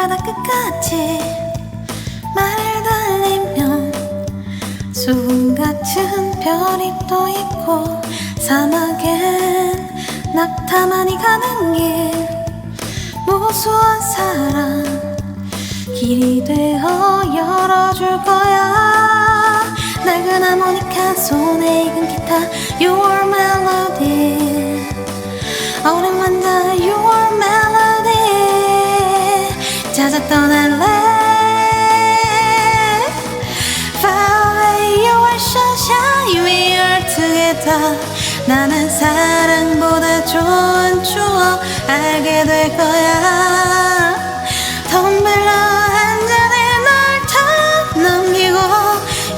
바다 끝까지 말을 달리면 수금 같은 별이 또 있고 사막엔 낙타만이 가는 길. 무수한 사랑 길이 되어 열어줄 거야. 낡은 하모니카 손에 익은 기타 Your melody 떠날래 Far away your sunshine We are together 나는 사랑보다 좋은 추억 알게 될 거야. 텀블러 한 잔에 널다 넘기고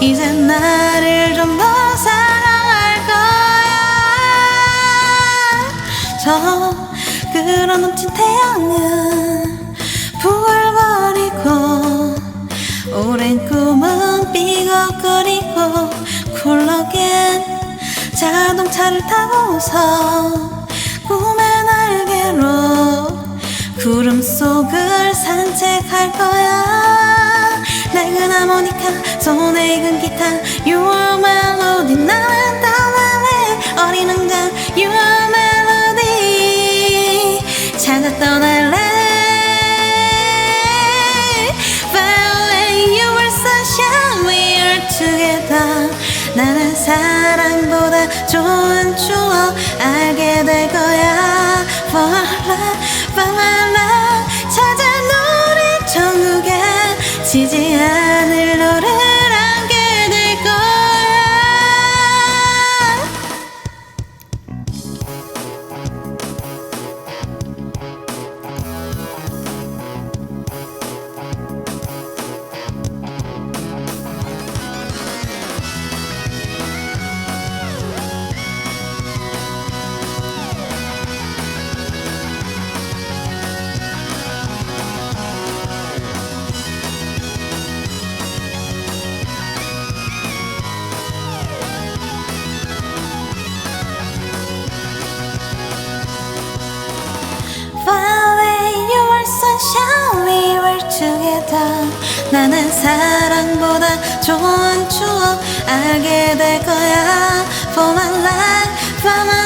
이제 나를 좀 더 사랑할 거야. 저 끌어넘친 태양은 부글거리고 오랜 꿈은 삐걱거리고 콜라겐 자동차를 타고서 꿈의 날개로 구름 속을 산책할 거야. 낡은 하모니카 손에 익은 기타 Your melody 나는 떠날래 어린 왕자 Your melody 찾아 떠날래 together 나는 사랑보다 좋은 추억 알게 될 거야. For love, for my love 찾아 노래 천국에 지지 않을 together 나는 사랑보다 좋은 추억 알게 될 거야 For my life, for my